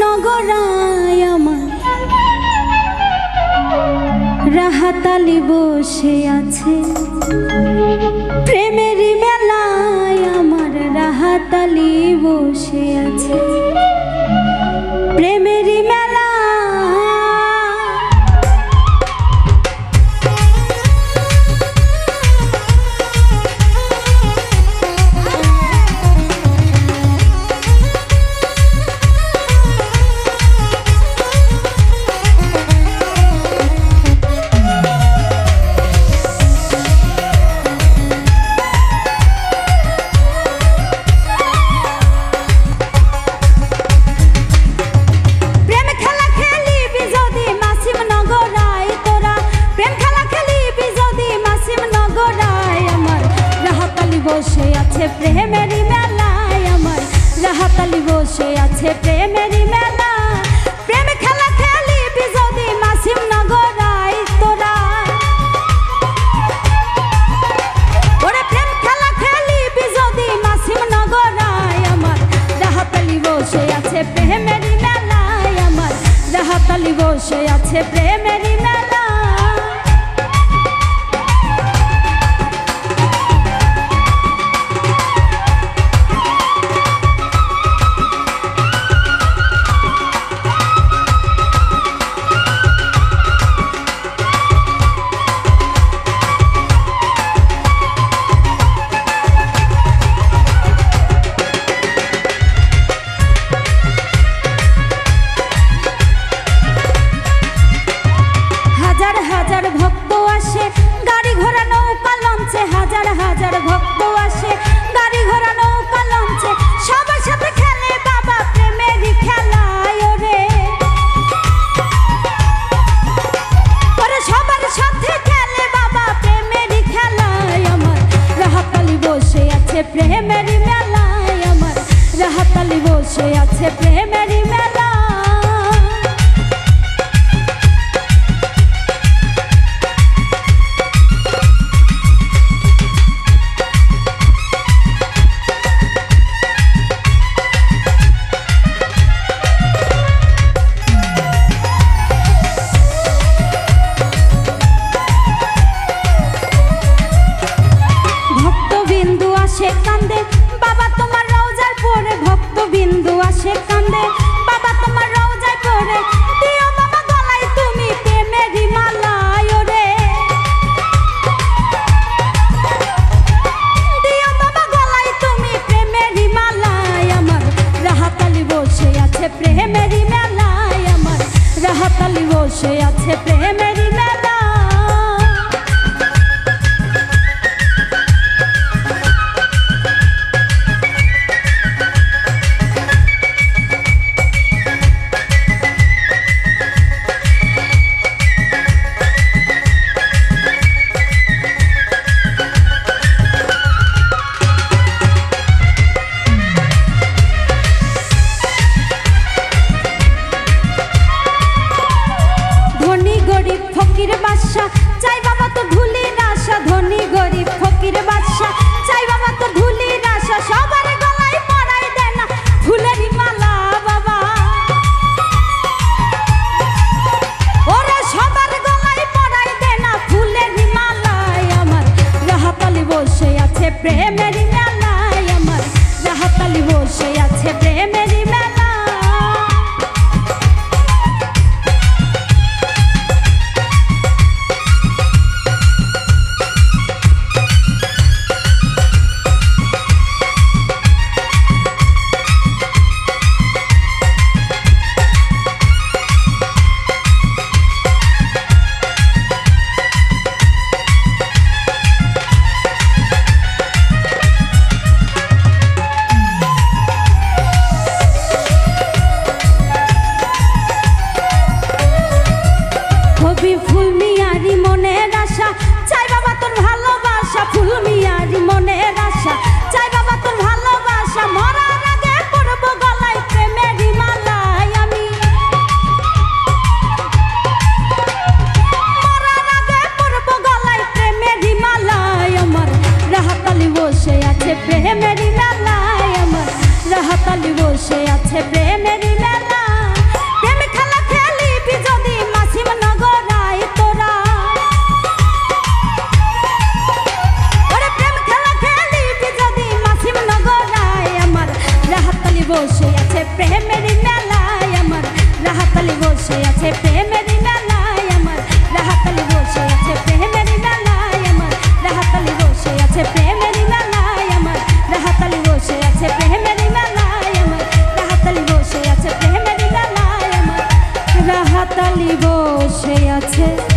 নগরায় আমার। রাহাতালি বসে আছে। প্রেমেরই মেলায় আমার রাহাতালি বসে আছে। প্রেমের আছে প্রেমেরই মেলা আমার। রাহাতালি বসে আছে প্রেমেরই মেলা। প্রেম খেলা খেলিবি যদি মাসিম নগরাই তোরা। ওরে প্রেম খেলা খেলিবি যদি মাসিম নগরাই আমার। রাহাতালি বসে আছে প্রেমেরই মেলা আমার। রাহাতালি বসে আছে প্রেমেরই প্রেমের মেলায় আমার রাহাতালি বসে আছে প্রেমের মেলা ফুলমিয়ারি মনের আশা। চাই বাবা তোর ভালোবাসা ফুলমিয়ারি ডালি বসে আছে।